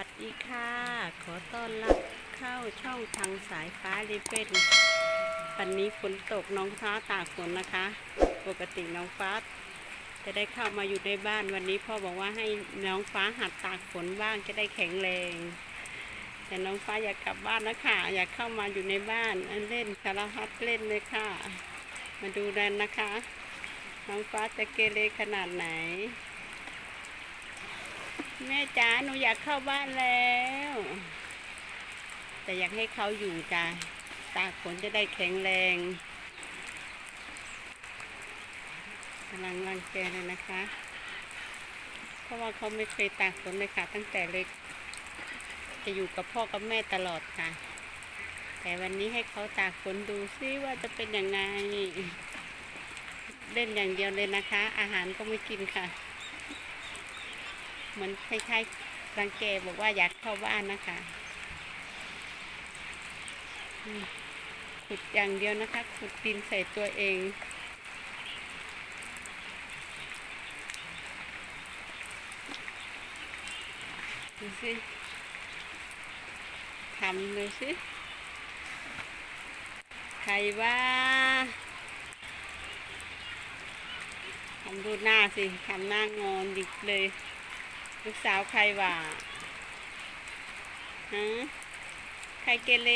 วัสดีค่ะ ขอต้อนรับเข้าช่องทางสายฟ้าริเฟนวันนี้ฝนตกน้องฟ้าตากฝนนะคะ ปกติน้องฟ้า จะได้เข้ามาอยู่ในบ้านวันนี้พ่อบอกว่าให้น้องฟ้าหัดตากฝนบ้างจะได้แข็งแรง แต่น้องฟ้าอยากกลับบ้านนะคะอยากเข้ามาอยู่ในบ้านเล่นสารพัดเล่นเลยค่ะ มาดูกันนะคะ น้องฟ้าจะเกเรขนาดไหน แม่จ๋าหนูอยากเข้าบ้านแล้ว แต่อยากให้เขาอยู่จ้ะตากฝนจะได้แข็งแรงกำลังรังแกเลยนะคะ เพราะว่าเขาไม่เคยตากฝนเลยค่ะ ตั้งแต่เล็ก จะอยู่กับพ่อกับแม่ตลอดค่ะ แต่วันนี้ให้เขาตากฝนดูซิว่าจะเป็นยังไง เล่นอย่างเดียวเลยนะคะ อาหารก็ไม่กินค่ะ เหมือนคล้ายๆรังแกบอกว่าอยากเข้าบ้านนะคะขุดอย่างเดียวนะคะ ขุดดินใส่ตัวเองดูสิทำดูสิใครว่าทำดูหน้าสิทำหน้างอนดิกเลย ลูกสาวใครว่าฮะใครเกเร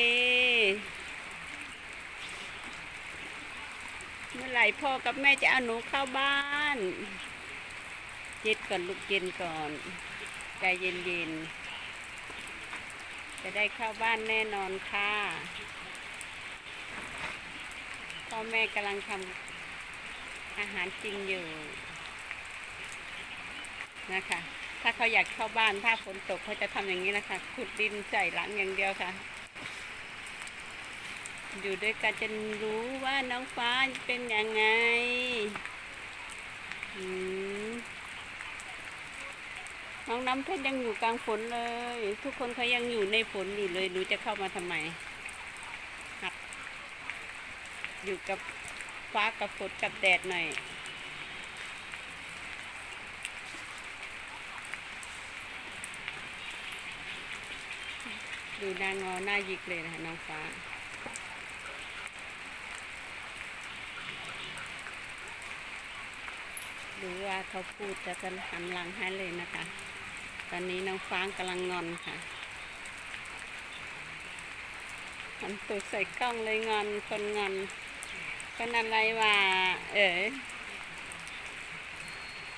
เมื่อไหร่พ่อกับแม่จะเอาหนูเข้าบ้านเย็นก่อนลูกเย็นก่อน ใจเย็นเย็นๆจะได้เข้าบ้านแน่นอนค่ะ พ่อแม่กำลังทำอาหารจริงอยู่นะคะ ถ้าเขาอยากเข้าบ้านถ้าฝนตกเขาจะทำอย่างนี้นะคะขุดดินใส่หลังอย่างเดียวค่ะ อยู่ด้วยกันจะรู้ว่าน้องฟ้าเป็นยังไงน้องน้ำเพชรยังอยู่กลางฝนเลย ทุกคนเขายังอยู่ในฝนอยู่เลยหนูจะเข้ามาทำไมหัดอยู่กับฟ้ากับฝนกับแดดหน่อย ดูหนางอหน้ายิกเลยนะคะน้องฟ้า ดูว่าเขาพูดจะกันหันหลังให้เลยนะคะ ตอนนี้น้องฟ้ากำลังงอนค่ะหันตูดใส่กล้องเลยงอนคนงอนคนอะไรวะเอ๋ย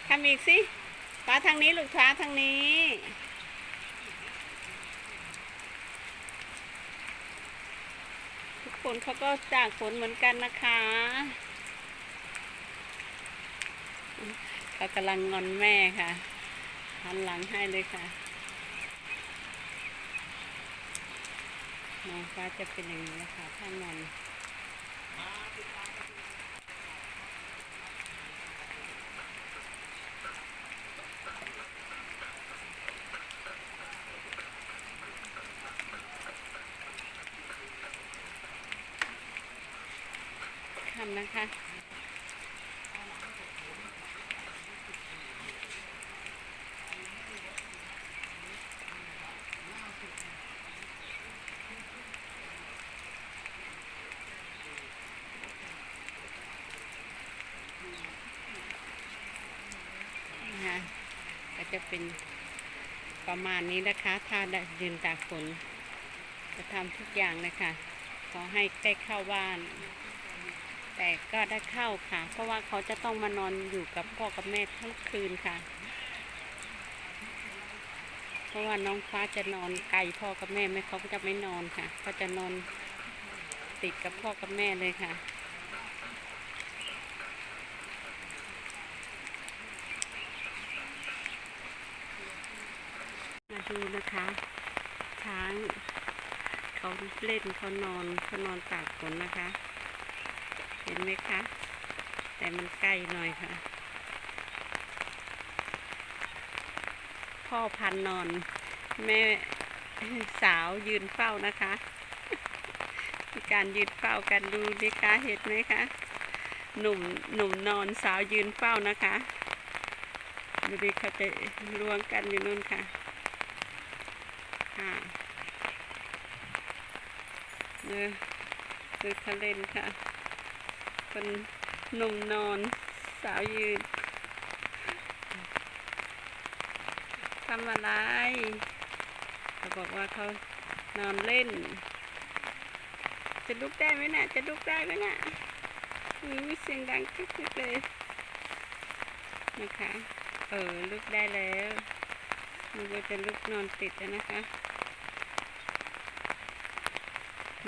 ทำอีกสิฟ้าทางนี้ลูกฟ้าทางนี้ ทุก คนเขาก็จากฝนเหมือนกันนะคะเขากำลังงอนแม่ค่ะหันหลังให้เลยค่ะน้องฟ้าจะเป็นอย่างนี้นะคะถ้างอน ทำ นะคะนะคะก็จะเป็นประมาณนี้นะคะ ถ้าได้ยืนตากฝนจะทำทุกอย่างนะคะขอให้ได้เข้าบ้าน แต่ก็ได้เข้าค่ะ เพราะว่าเขาจะต้องมานอนอยู่กับพ่อกับแม่ทั้งคืนค่ะ เพราะว่าน้องฟ้าจะนอนไกลพ่อกับแม่ไม่เขาก็จะไม่นอนค่ะเขาจะนอนติดกับพ่อกับแม่เลยค่ะมาดูนะคะ ช้าง เขาเล่นเขานอนเขานอนตากฝนนะคะ ห็นไหมคะ แต่มันใกล้หน่อยค่ะ พ่อพันนอน แม่สาวยืนเฝ้านะคะมีการยืนเฝ้ากันดูดิคะเห็นไหมคะหนุ่มหนุ่มนอนสาวยืนเฝ้านะคะดูดิเขาจะรวงกันอยู่นู่นค่ะค่ะเนอะดูเขาเล่นค่ะ คนหนุ่มนอน สาวยืนทำอะไรเขาบอกว่าเขานอนเล่น จะลุกได้ไหมน่ะ จะลุกได้ไหมน่ะอุ้ยเสียงดังคึกๆเลยนะคะ เออลุกได้แล้วมันก็จะลุกนอนติดแล้วนะคะ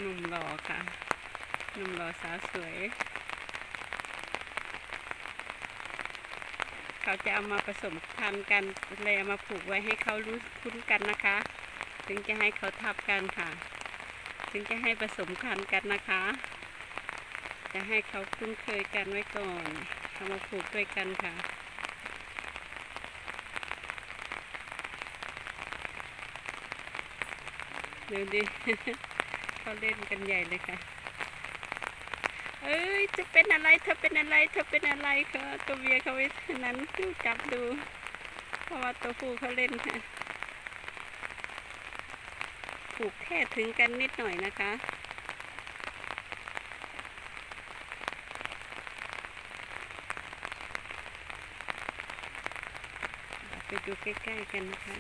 หนุ่มหล่อค่ะหนุ่มหล่อสาวสวย เขาจะเอามาผสมพันธุ์กันเลยเอามาผูกไว้ให้เขารู้คุ้นกันนะคะ ถึงจะให้เขาทับกันค่ะ ถึงจะให้ผสมพันธุ์กันนะคะ จะให้เขาคุ้นเคยกันไว้ก่อนเอามาผูกด้วยกันค่ะดูดิเขาเล่นกันใหญ่เลยค่ะ เอ้ยจะเป็นอะไรเธอเป็นอะไรเธอเป็นอะไรเขาตัวเมียเขาไว้ นั้นจับดู เพราะว่าตัวผู้เขาเล่นค่ะผูกแค่ถึงกันนิดหน่อยนะคะไปดูใกล้ๆกันนะคะ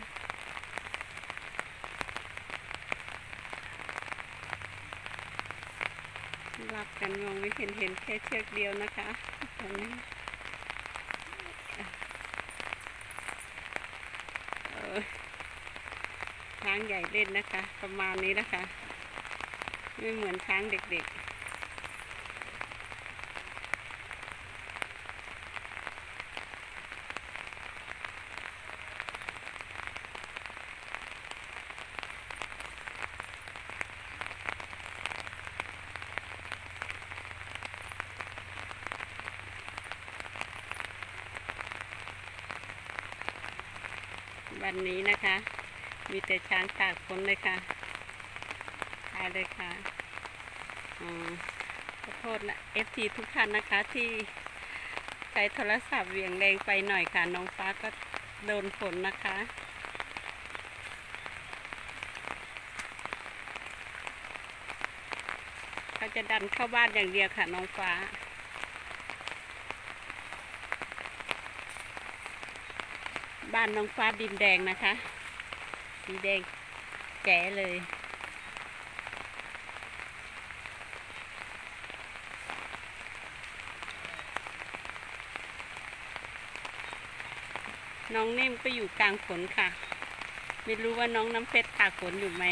รับกันมองไม่เห็นเห็นแค่เชือกเดียวนะคะตอนนี้เออช้างใหญ่เล่นนะคะ ประมาณนี้นะคะ ไม่เหมือนช้างเด็กๆวันนี้นะคะ มีแต่ช้างตากฝนเลยค่ะทายเลยค่ะอืมขอโทษนะเอฟทีทุกท่านนะคะที่ใช้โทรศัพท์เหวี่ยงแรงไปหน่อยค่ะ น้องฟ้าก็โดนฝนนะคะเขาจะดันเข้าบ้านอย่างเดียวค่ะ น้องฟ้าบ้านน้องฟ้าดินแดงนะคะ สีแดงแจ๋เลย น้องเน่มก็อยู่กลางฝนค่ะ ไม่รู้ว่าน้องน้ำเพชรตากฝนอยู่ไหม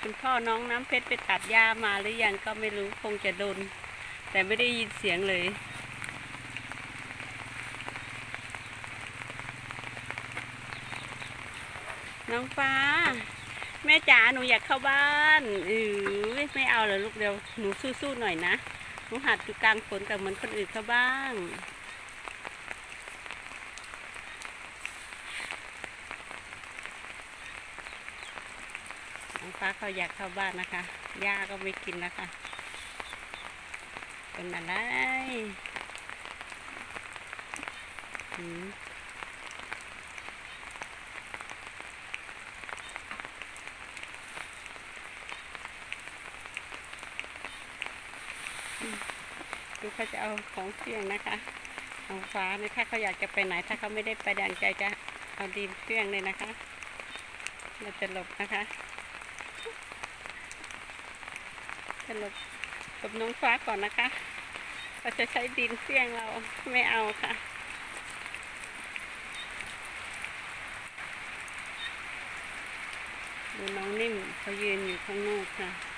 คุณพ่อน้องน้ำเพชรไปตัดหญ้ามาหรือยังก็ไม่รู้คงจะโดน แต่ไม่ได้ยินเสียงเลย น้องฟ้า แม่จ๋าหนูอยากเข้าบ้านเออไม่เอาเลยลูกเดียวหนูสู้ๆหน่อยนะหนูหัดอยู่กลางฝนกับเหมือนคนอื่นเขาบ้างน้องฟ้าเขาอยากเข้าบ้านนะคะย่าก็ไม่กินนะคะเป็นอะไรอืม ดูเขาจะเอาของเสี่ยงนะคะของฟ้านี่ยถ้าเขาอยากจะไปไหนถ้าเขาไม่ได้ไปดังใจจะเอาดินเสี่ยงเลยนะคะ เราจะหลบนะคะจะหลบหลบน้องฟ้าก่อนนะคะ เราจะใช้ดินเสี่ยงเราไม่เอาค่ะดูน้องนิ่มเขายืนอยู่ข้างนอกค่ะ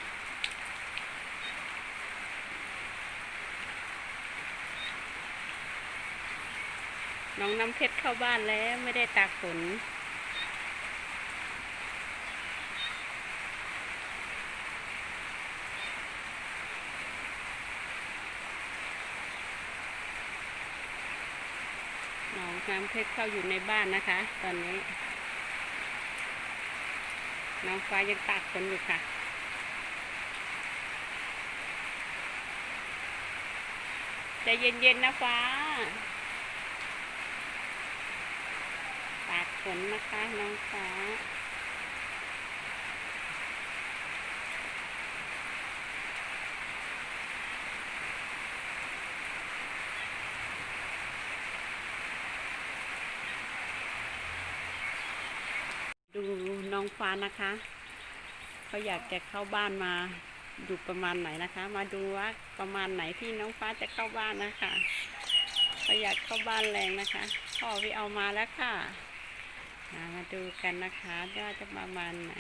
น้องน้ำเพชรเข้าบ้านแล้วไม่ได้ตากฝนน้องน้ำเพชรเข้าอยู่ในบ้านนะคะ ตอนนี้ น้องฟ้ายังตากฝนอยู่ค่ะใจเย็นๆนะฟ้า ไป ตาก ฝนนะคะน้องฟ้าดูน้องฟ้านะคะเขาอยากจะเข้าบ้านมาดูประมาณไหนนะคะ มาดูว่าประมาณไหนที่น้องฟ้าจะเข้าบ้านนะคะเขาอยากเข้าบ้านแรงนะคะพ่อวิเอามาแล้วค่ะ มาดูกันนะคะว่าจะประมาณไหน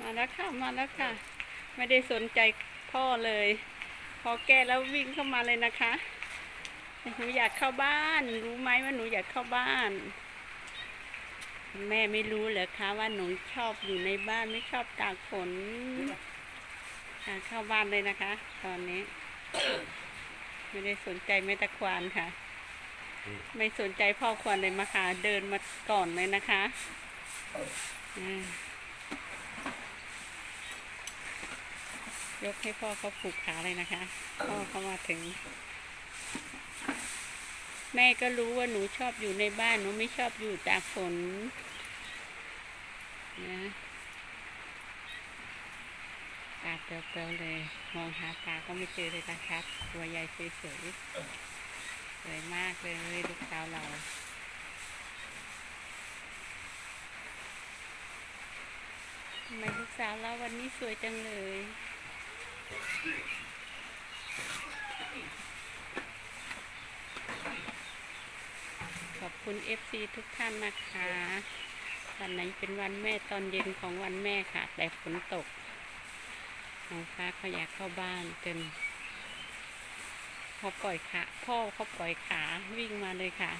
มาแล้วค่ะ มาแล้วค่ะ ไม่ได้สนใจพ่อเลย พอแก้แล้ววิ่งเข้ามาเลยนะคะหนูอยากเข้าบ้าน รู้ไหมว่าหนูอยากเข้าบ้าน แม่ไม่รู้เหรอคะว่าหนูชอบอยู่ในบ้านไม่ชอบตากฝน เข้าบ้านเลยนะคะ ตอนนี้ ไม่ได้สนใจแม่ตะควานค่ะ ไม่สนใจพ่อควรเลยมาค่ะ เดินมาก่อนเลยนะคะยกให้พ่อเขาผูกขาเลยนะคะ พ่อเขามาถึง แม่ก็รู้ว่าหนูชอบอยู่ในบ้าน หนูไม่ชอบอยู่ตากฝนนะาเปลวๆเลย มองหาตาก็ไม่เจอเลยนะครับ ตัวใหญ่สวยๆสวยมากเลยลูกสาวเราทำไมลูกสาวเราวันนี้สวยจังเลยขอบคุณ FC ทุกท่านนะคะ วันไหนเป็นวันแม่ตอนเย็นของวันแม่ค่ะ แต่ฝนตก น้องฟ้าเขาอยากเข้าบ้านจนพอปล่อยขาพ่อเขาปล่อยขาวิ่งมาเลยค่ะ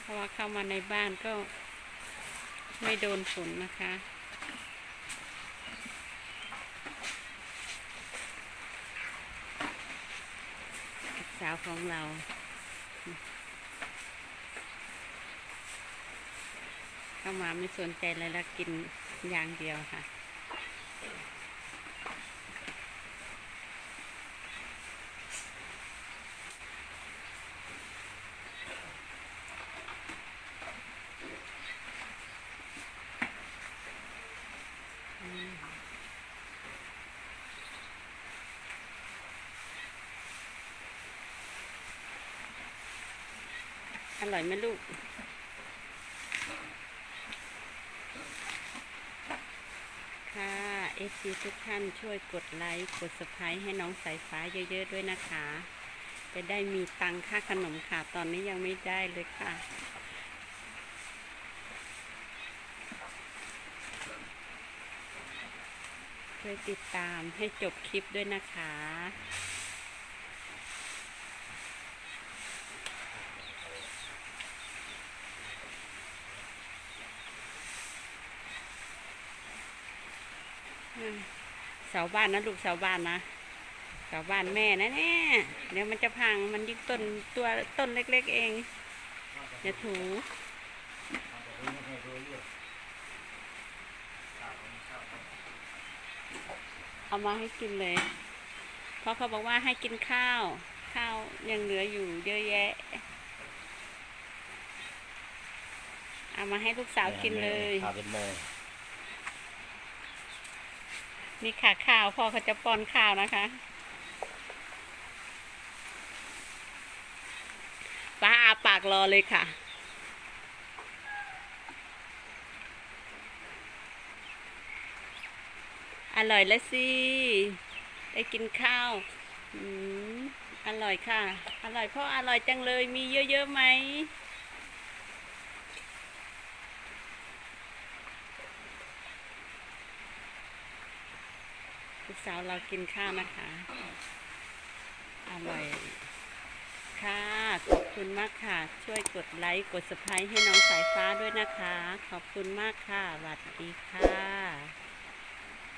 เพราะว่าเข้ามาในบ้านก็ไม่โดนฝนนะคะสาวของเราเข้ามาไม่สนใจอะไรแล้วกินอย่างเดียวค่ะ อร่อยไหมลูก ค่ะ FC ทุกท่านช่วยกดไลค์กดสไครต์ให้น้องสายฟ้าเยอะๆด้วยนะคะ จะได้มีตังค่าขนมค่ะ ตอนนี้ยังไม่ได้เลยค่ะ ช่วยติดตามให้จบคลิปด้วยนะคะ อืม เสาบ้านนะลูกเสาบ้านนะเสาบ้านแม่นะเนี่ยเดี๋ยวมันจะพังมันยิ่งต้นตัวต้นเล็ก ๆ เองอย่าถูเอามาให้กินเลย เพราะเขาบอกว่าให้กินข้าว ข้าวยังเหลืออยู่เยอะแยะ เอามาให้ลูกสาวกินเลยพาเป็นแม่ นี่ค่ะข้าวพ่อเขาจะป้อนข้าวนะคะป้าอาปากรอเลยค่ะ อร่อยแล้วสิ ได้กินข้าวอืมอร่อยค่ะ อร่อยพราะอร่อยจังเลย มีเยอะๆไหม สาวเรากินข้าวนะคะ อร่อย ค่ะ ขอบคุณมากค่ะ ช่วยกดไลค์กดสไครต์ให้น้องสายฟ้าด้วยนะคะ ขอบคุณมากค่ะสวัสดีค่ะ